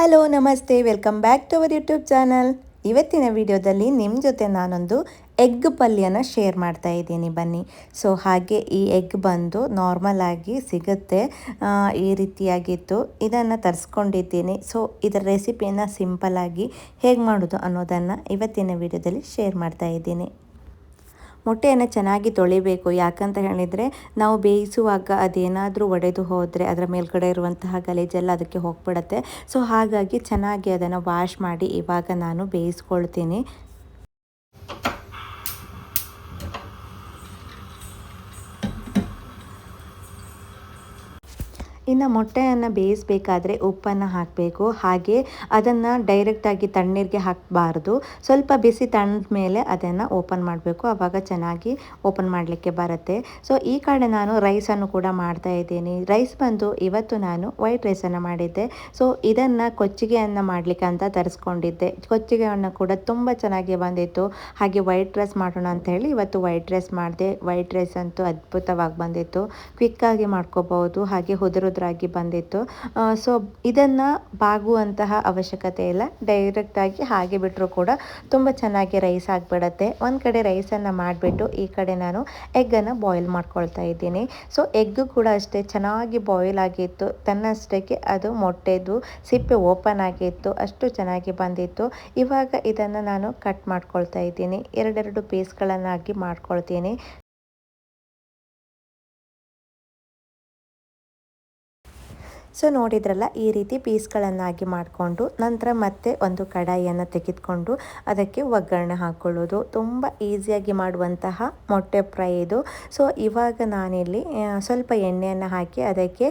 Hello, ನಮಸ್ತೆ. Welcome back to our YouTube channel. ಇವತ್ತಿನ ವಿಡಿಯೋದಲ್ಲಿ ನಿಮ್ಮ ಜೊತೆ ನಾನೊಂದು ಎಗ್ ಪಲ್ಯನ ಶೇರ್ ಮಾಡ್ತಾ ಇದ್ದೀನಿ. ಬನ್ನಿ. ಸೊ, ಹಾಗೆ ಈ ಎಗ್ ಬಂದು ನಾರ್ಮಲ್ ಆಗಿ ಸಿಗುತ್ತೆ. ಈ ರೀತಿಯಾಗಿತ್ತು ಇದನ್ನು ತರಿಸ್ಕೊಂಡಿದ್ದೀನಿ. ಸೊ, ಇದರ ರೆಸಿಪಿಯನ್ನು ಸಿಂಪಲ್ಲಾಗಿ ಹೇಗೆ ಮಾಡೋದು ಅನ್ನೋದನ್ನು ಇವತ್ತಿನ ವಿಡಿಯೋದಲ್ಲಿ ಶೇರ್ ಮಾಡ್ತಾ ಇದ್ದೀನಿ. ಮೊಟ್ಟೆಯನ್ನು ಚೆನ್ನಾಗಿ ತೊಳಿಬೇಕು. ಯಾಕಂತ ಹೇಳಿದರೆ ನಾವು ಬೇಯಿಸುವಾಗ ಅದೇನಾದರೂ ಒಡೆದು ಹೋದರೆ ಅದರ ಮೇಲ್ಗಡೆ ಇರುವಂತಹ ಗಲೀಜೆಲ್ಲ ಅದಕ್ಕೆ ಹೋಗ್ಬಿಡುತ್ತೆ. ಸೊ ಹಾಗಾಗಿ ಚೆನ್ನಾಗಿ ಅದನ್ನು ವಾಶ್ ಮಾಡಿ ಇವಾಗ ನಾನು ಬೇಯಿಸ್ಕೊಳ್ತೀನಿ. ಇನ್ನು ಮೊಟ್ಟೆಯನ್ನು ಬೇಯಿಸಬೇಕಾದ್ರೆ ಉಪ್ಪನ್ನು ಹಾಕಬೇಕು. ಹಾಗೆ ಅದನ್ನು ಡೈರೆಕ್ಟಾಗಿ ತಣ್ಣೀರಿಗೆ ಹಾಕಬಾರ್ದು. ಸ್ವಲ್ಪ ಬಿಸಿ ತಣ್ಣದ ಮೇಲೆ ಅದನ್ನು ಓಪನ್ ಮಾಡಬೇಕು. ಆವಾಗ ಚೆನ್ನಾಗಿ ಓಪನ್ ಮಾಡಲಿಕ್ಕೆ ಬರುತ್ತೆ. ಸೊ ಈ ಕಡೆ ನಾನು ರೈಸನ್ನು ಕೂಡ ಮಾಡ್ತಾ ಇದ್ದೀನಿ. ರೈಸ್ ಬಂದು ಇವತ್ತು ನಾನು ವೈಟ್ ರೈಸನ್ನು ಮಾಡಿದ್ದೆ. ಸೊ ಇದನ್ನು ಕೊಚ್ಚಿಗೆಯನ್ನು ಮಾಡಲಿಕ್ಕೆ ಅಂತ ತರಿಸ್ಕೊಂಡಿದ್ದೆ. ಕೊಚ್ಚಿಗೆಯನ್ನು ಕೂಡ ತುಂಬ ಚೆನ್ನಾಗಿ ಬಂದಿತ್ತು. ಹಾಗೆ ವೈಟ್ ರೈಸ್ ಮಾಡೋಣ ಅಂತ ಹೇಳಿ ಇವತ್ತು ವೈಟ್ ರೈಸ್ ಮಾಡಿದೆ. ವೈಟ್ ರೈಸ್ ಅಂತೂ ಅದ್ಭುತವಾಗಿ ಬಂದಿತ್ತು. ಕ್ವಿಕ್ಕಾಗಿ ಮಾಡ್ಕೋಬಹುದು. ಹಾಗೆ ಹುದುರು ಆಗಿ ಬಂದಿತ್ತು. ಸೊ ಇದನ್ನು ಬಾಗುವಂತಹ ಅವಶ್ಯಕತೆ ಇಲ್ಲ. ಡೈರೆಕ್ಟಾಗಿ ಹಾಗೆ ಬಿಟ್ಟರು ಕೂಡ ತುಂಬ ಚೆನ್ನಾಗಿ ರೈಸ್ ಆಗಿಬಿಡತ್ತೆ. ಒಂದು ಕಡೆ ರೈಸನ್ನು ಮಾಡಿಬಿಟ್ಟು ಈ ಕಡೆ ನಾನು ಎಗ್ಗನ್ನು ಬಾಯ್ಲ್ ಮಾಡ್ಕೊಳ್ತಾ ಇದ್ದೀನಿ. ಸೊ ಎಗ್ ಕೂಡ ಅಷ್ಟೇ ಚೆನ್ನಾಗಿ ಬಾಯ್ಲ್ ಆಗಿತ್ತು. ತನ್ನಷ್ಟಕ್ಕೆ ಅದು ಮೊಟ್ಟೆದು ಸಿಪ್ಪೆ ಓಪನ್ ಆಗಿತ್ತು. ಅಷ್ಟು ಚೆನ್ನಾಗಿ ಬಂದಿತ್ತು. ಇವಾಗ ಇದನ್ನು ನಾನು ಕಟ್ ಮಾಡ್ಕೊಳ್ತಾ ಇದ್ದೀನಿ. ಎರಡೆರಡು ಪೀಸ್ಗಳನ್ನಾಗಿ ಮಾಡ್ಕೊಳ್ತೀನಿ. ಸೊ ನೋಡಿದ್ರಲ್ಲ, ಈ ರೀತಿ ಪೀಸ್ಗಳನ್ನಾಗಿ ಮಾಡಿಕೊಂಡು ನಂತರ ಮತ್ತೆ ಒಂದು ಕಡಾಯಿಯನ್ನು ತೆಗೆದುಕೊಂಡು ಅದಕ್ಕೆ ಒಗ್ಗರಣೆ ಹಾಕ್ಕೊಳ್ಳೋದು ತುಂಬ ಈಸಿಯಾಗಿ ಮಾಡುವಂತಹ ಮೊಟ್ಟೆ ಫ್ರೈ ಇದು. ಸೊ ಇವಾಗ ನಾನಿಲ್ಲಿ ಸ್ವಲ್ಪ ಎಣ್ಣೆಯನ್ನು ಹಾಕಿ ಅದಕ್ಕೆ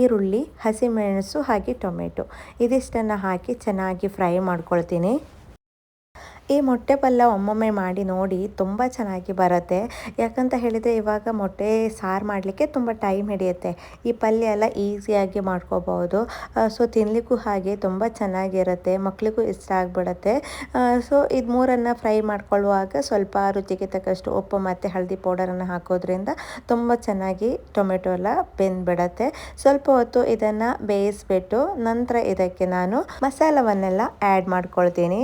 ಈರುಳ್ಳಿ, ಹಸಿಮೆಣಸು ಹಾಗೆ ಟೊಮೆಟೊ. ಇದಿಷ್ಟನ್ನು ಹಾಕಿ ಚೆನ್ನಾಗಿ ಫ್ರೈ ಮಾಡ್ಕೊಳ್ತೀನಿ. ಈ ಮೊಟ್ಟೆ ಪಲ್ಯ ಒಮ್ಮೊಮ್ಮೆ ಮಾಡಿ ನೋಡಿ ತುಂಬ ಚೆನ್ನಾಗಿ ಬರುತ್ತೆ. ಯಾಕಂತ ಹೇಳಿದರೆ ಇವಾಗ ಮೊಟ್ಟೆ ಸಾರು ಮಾಡಲಿಕ್ಕೆ ತುಂಬ ಟೈಮ್ ಹಿಡಿಯುತ್ತೆ. ಈ ಪಲ್ಯ ಎಲ್ಲ ಈಸಿಯಾಗಿ ಮಾಡ್ಕೋಬೋದು. ಸೊ ತಿನ್ನಲಿಕ್ಕೂ ಹಾಗೆ ತುಂಬ ಚೆನ್ನಾಗಿರುತ್ತೆ. ಮಕ್ಕಳಿಗೂ ಇಷ್ಟ ಆಗಿಬಿಡುತ್ತೆ. ಸೊ ಇದು ಮೂರನ್ನು ಫ್ರೈ ಮಾಡ್ಕೊಳ್ಳುವಾಗ ಸ್ವಲ್ಪ ರುಚಿಗೆ ತಕ್ಕಷ್ಟು ಉಪ್ಪು ಮತ್ತು ಹಳದಿ ಪೌಡರನ್ನು ಹಾಕೋದ್ರಿಂದ ತುಂಬ ಚೆನ್ನಾಗಿ ಟೊಮೆಟೊ ಎಲ್ಲ ಬೆಂದ್ಬಿಡತ್ತೆ. ಸ್ವಲ್ಪ ಹೊತ್ತು ಇದನ್ನು ಬೇಯಿಸ್ಬಿಟ್ಟು ನಂತರ ಇದಕ್ಕೆ ನಾನು ಮಸಾಲವನ್ನೆಲ್ಲ ಆ್ಯಡ್ ಮಾಡ್ಕೊಳ್ತೀನಿ.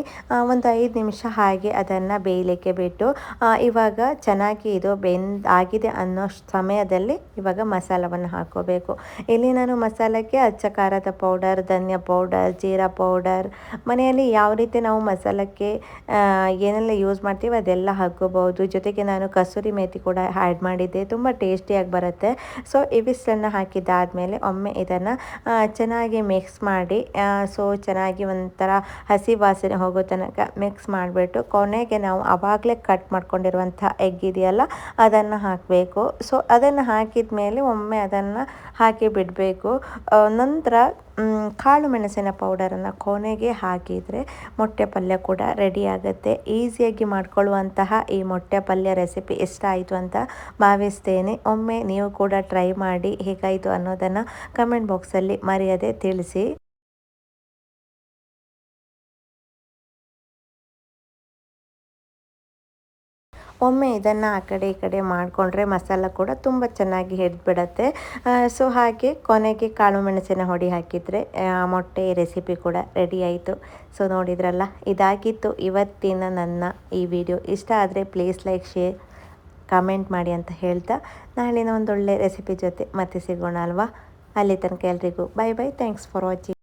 ಒಂದು ಐದು ನಿಮಿಷ ನಿಮಿಷ ಹಾಗೆ ಅದನ್ನು ಬೇಯಲಿಕ್ಕೆ ಬಿಟ್ಟು ಇವಾಗ ಚೆನ್ನಾಗಿ ಇದು ಬೆಂದ್ ಆಗಿದೆ ಅನ್ನೋ ಸಮಯದಲ್ಲಿ ಇವಾಗ ಮಸಾಲವನ್ನು ಹಾಕೋಬೇಕು. ಇಲ್ಲಿ ನಾನು ಮಸಾಲಕ್ಕೆ ಅಚ್ಚ ಖಾರದ ಪೌಡರ್, ಧನ್ಯ ಪೌಡರ್, ಜೀರಾ ಪೌಡರ್, ಮನೆಯಲ್ಲಿ ಯಾವ ರೀತಿ ನಾವು ಮಸಾಲಕ್ಕೆ ಏನೆಲ್ಲ ಯೂಸ್ ಮಾಡ್ತೀವಿ ಅದೆಲ್ಲ ಹಾಕೋಬಹುದು ಜೊತೆಗೆ ನಾನು ಕಸೂರಿ ಮೇಥಿ ಕೂಡ ಆ್ಯಡ್ ಮಾಡಿದ್ದೆ, ತುಂಬ ಟೇಸ್ಟಿಯಾಗಿ ಬರುತ್ತೆ. ಸೊ, ಇವಿಷ್ಟನ್ನು ಹಾಕಿದ್ದಾದಮೇಲೆ ಒಮ್ಮೆ ಇದನ್ನು ಚೆನ್ನಾಗಿ ಮಿಕ್ಸ್ ಮಾಡಿ ಸೊ, ಚೆನ್ನಾಗಿ ಒಂಥರ ಹಸಿ ವಾಸನೆ ಹೋಗೋ ತನಕ ಮಿಕ್ಸ್ ಮಾಡಿಬಿಟ್ಟು ಕೊನೆಗೆ ನಾವು ಆವಾಗಲೇ ಕಟ್ ಮಾಡ್ಕೊಂಡಿರುವಂಥ ಎಗ್ ಇದೆಯಲ್ಲ, ಅದನ್ನು ಹಾಕಬೇಕು. ಸೊ ಅದನ್ನು ಹಾಕಿದ ಮೇಲೆ ಒಮ್ಮೆ ಅದನ್ನು ಹಾಕಿ ಬಿಡಬೇಕು. ನಂತರ ಕಾಳು ಮೆಣಸಿನ ಪೌಡರನ್ನು ಕೊನೆಗೆ ಹಾಕಿದರೆ ಮೊಟ್ಟೆ ಪಲ್ಯ ಕೂಡ ರೆಡಿ ಆಗುತ್ತೆ. ಈಸಿಯಾಗಿ ಮಾಡ್ಕೊಳ್ಳುವಂತಹ ಈ ಮೊಟ್ಟೆ ಪಲ್ಯ ರೆಸಿಪಿ ಇಷ್ಟ ಆಯಿತು ಅಂತ ಭಾವಿಸ್ತೇನೆ. ಒಮ್ಮೆ ನೀವು ಕೂಡ ಟ್ರೈ ಮಾಡಿ ಹೇಗಾಯಿತು ಅನ್ನೋದನ್ನು ಕಮೆಂಟ್ ಬಾಕ್ಸಲ್ಲಿ ಮರೆಯದೆ ತಿಳಿಸಿ. ಒಮ್ಮೆ ಇದನ್ನು ಆ ಕಡೆ ಈ ಕಡೆ ಮಾಡಿಕೊಂಡ್ರೆ ಮಸಾಲ ಕೂಡ ತುಂಬ ಚೆನ್ನಾಗಿ ಹಿಡಿದ್ಬಿಡತ್ತೆ ಸೊ ಹಾಗೆ ಕೊನೆಗೆ ಕಾಳು ಮೆಣಸಿನ ಹೊಡಿ ಹಾಕಿದರೆ ಮೊಟ್ಟೆ ರೆಸಿಪಿ ಕೂಡ ರೆಡಿ ಆಯಿತು. ಸೊ ನೋಡಿದ್ರಲ್ಲ, ಇದಾಗಿತ್ತು. ಇವತ್ತಿನ ನನ್ನ ಈ ವಿಡಿಯೋ ಇಷ್ಟ ಆದರೆ ಪ್ಲೀಸ್ ಲೈಕ್ ಶೇರ್ ಕಮೆಂಟ್ ಮಾಡಿ ಅಂತ ಹೇಳ್ತಾ ನಾಳಿನ ಒಂದೊಳ್ಳೆ ರೆಸಿಪಿ ಜೊತೆ ಮತ್ತೆ ಸಿಗೋಣ ಅಲ್ವಾ? ಅಲ್ಲಿ ತನಕ ಎಲ್ರಿಗೂ bye bye thanks for watching